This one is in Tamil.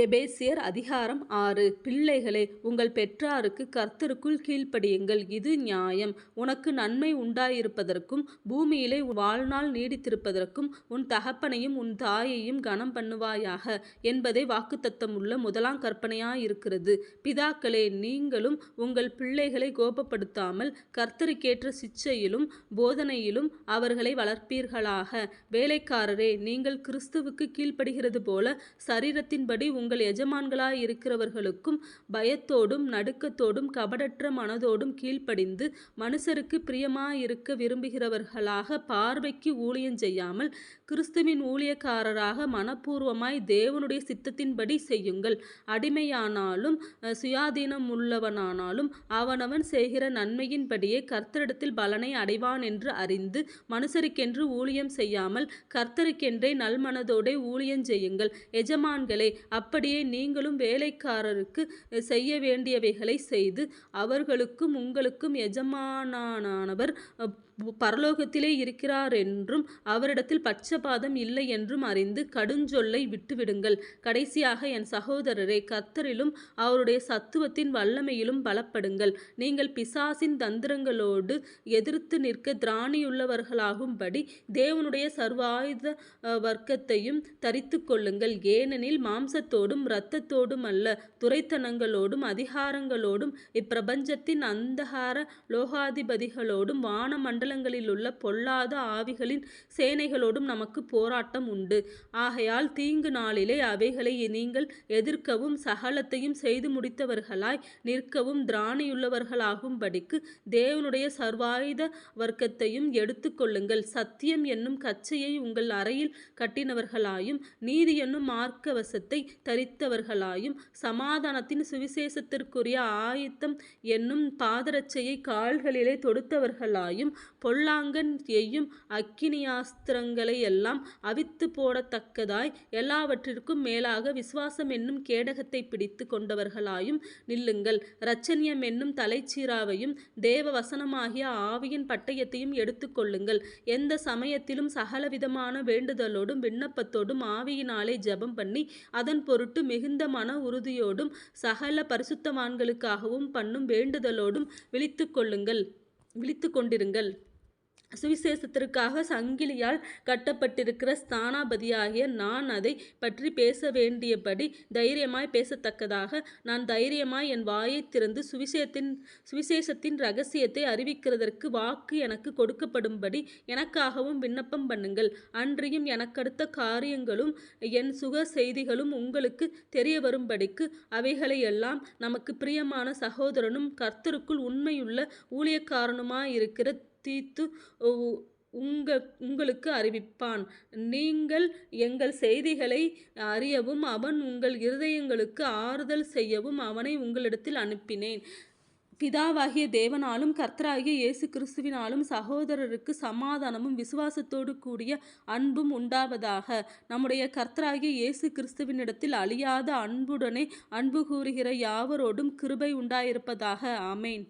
எபேசியர் அதிகாரம் ஆறு. பிள்ளைகளே உங்கள் பெற்றாருக்கு கர்த்தருக்குள் கீழ்ப்படியுங்கள். இது நியாயம். உனக்கு நன்மை உண்டாயிருப்பதற்கும் பூமியிலே வாழ்நாள் நீடித்திருப்பதற்கும் உன் தகப்பனையும் உன் தாயையும் கனம் பண்ணுவாயாக என்பதே வாக்குத்தத்தமுள்ள முதலாம் கற்பனையாயிருக்கிறது. பிதாக்களே நீங்களும் உங்கள் பிள்ளைகளை கோபப்படுத்தாமல் கர்த்தருக்கேற்ற சிச்சையிலும் போதனையிலும் அவர்களை வளர்ப்பீர்களாக. வேலைக்காரரே நீங்கள் கிறிஸ்துவுக்கு கீழ்ப்படுகிறது போல சரீரத்தின்படி உங்கள் எஜமான்களாயிருக்கிறவர்களுக்கும் பயத்தோடும் நடுக்கத்தோடும் கபடற்ற மனதோடும் கீழ்ப்படிந்து மனுஷருக்கு பிரியமாயிருக்க விரும்புகிறவர்களாக பார்வைக்கு ஊழியம் செய்யாமல் கிறிஸ்துவின் ஊழியக்காரராக மனப்பூர்வமாய் தேவனுடைய சித்தத்தின்படி செய்யுங்கள். அடிமையானாலும் சுயாதீனம் சுயாதீனமுள்ளவனானாலும் அவனவன் செய்கிற நன்மையின்படியே கர்த்தரிடத்தில் பலனை அடைவான் என்று அறிந்து மனுஷருக்கென்று ஊழியம் செய்யாமல் கர்த்தருக்கென்றே நல்மனதோடே ஊழியம் செய்யுங்கள். எஜமான்களே அப்படியே நீங்களும் வேலைக்காரருக்கு செய்ய வேண்டியவைகளை செய்து அவர்களுக்கும் உங்களுக்கும் எஜமானானவர் பரலோகத்திலே இருக்கிறார் என்றும் அவரிடத்தில் பட்சபாதம் இல்லை என்றும் அறிந்து கடுஞ்சொல்லை விட்டுவிடுங்கள். கடைசியாக என் சகோதரரே கத்தரிலும் அவருடைய சத்துவத்தின் வல்லமையிலும் பலப்படுங்கள். நீங்கள் பிசாசின் தந்திரங்களோடு எதிர்த்து நிற்க திராணியுள்ளவர்களாகும்படி தேவனுடைய சர்வாயுத வர்க்கத்தையும் தரித்து கொள்ளுங்கள். ஏனெனில் மாம்சத்தோடும் இரத்தத்தோடும் அல்ல துரைத்தனங்களோடும் அதிகாரங்களோடும் இப்பிரபஞ்சத்தின் அந்தகார லோகாதிபதிகளோடும் வானமண்டலங்களிலுள்ள பொல்லாத ஆவிகளின் சேனைகளோடும் நமக்கு போராட்டம் உண்டு. ஆகையால் தீங்கு நாளிலே அவைகளை நீங்கள் எதிர்க்கவும் சகலத்தையும் செய்து முடித்தவர்களாய் நிற்கவும் திராணியுள்ளவர்களாகும்படிக்கு தேவனுடைய சர்வாயுத வர்க்கத்தையும் எடுத்துக்கொள்ளுங்கள் சத்தியம் என்னும் கச்சையை உங்கள் அறையில் கட்டினவர்களாயும் நீதி என்னும் மார்க்கவசத்தை தரித்தவர்களாயும் சமாதானத்தின் சுவிசேஷத்திற்குரிய ஆயத்தம் என்னும் பாதரட்சையை கால்களிலே தொடுத்தவர்களாயும் பொல்லாங்கன் எய்யும் அக்கினியாஸ்திரங்களை எல்லாம் அவித்து போடத்தக்கதாய் எல்லாவற்றிற்கும் மேலாக விசுவாசம் என்னும் கேடகத்தை பிடித்து கொண்டவர்களாயும் நில்லுங்கள். இரட்சணியம் என்னும் தலைச்சீராவையும் தேவ வசனமாகிய ஆவியின் பட்டயத்தையும் எடுத்துக்கொள்ளுங்கள் எந்த சமயத்திலும் சகலவிதமான வேண்டுதலோடும் விண்ணப்பத்தோடும் ஆவியினாலே ஜெபம் பண்ணி அதன் பொருட்டு மிகுந்த மன உறுதியோடும் சகல பரிசுத்தவான்களுக்காகவும் பண்ணும் வேண்டுதலோடும் விழித்து கொள்ளுங்கள். விழித்து கொண்டிருங்கள். சுவிசேஷத்திற்காக சங்கிலியால் கட்டப்பட்டிருக்கிற ஸ்தானாபதியாகிய நான் அதை பற்றி பேச வேண்டியபடி தைரியமாய் பேசத்தக்கதாக நான் தைரியமாய் என் வாயைத் திறந்து சுவிசேஷத்தின் சுவிசேஷத்தின் ரகசியத்தை அறிவிக்கிறதற்கு வாக்கு எனக்கு கொடுக்கப்படும்படி எனக்காகவும் விண்ணப்பம் பண்ணுங்கள். அன்றியும் எனக்கடுத்த காரியங்களும் என் சுக செய்திகளும் உங்களுக்கு தெரிய வரும்படிக்கு அவைகளையெல்லாம் நமக்கு பிரியமான சகோதரனும் கர்த்தருக்குள் உண்மையுள்ள ஊழியக்காரனுமாயிருக்கிற தீத்து உங்க உங்களுக்கு அறிவிப்பான். நீங்கள் எங்கள் செய்திகளை அறியவும் அவன் உங்கள் இருதயங்களுக்கு ஆறுதல் செய்யவும் அவனை உங்களிடத்தில் அனுப்பினேன். பிதாவாகிய தேவனாலும் கர்த்தராகிய இயேசு கிறிஸ்துவினாலும் சகோதரருக்கு சமாதானமும் விசுவாசத்தோடு கூடிய அன்பும் உண்டாவதாக. நம்முடைய கர்த்தராகிய இயேசு கிறிஸ்துவினிடத்தில் அழியாத அன்புடனே அன்பு கூறுகிற யாவரோடும் கிருபை உண்டாயிருப்பதாக. ஆமேன்.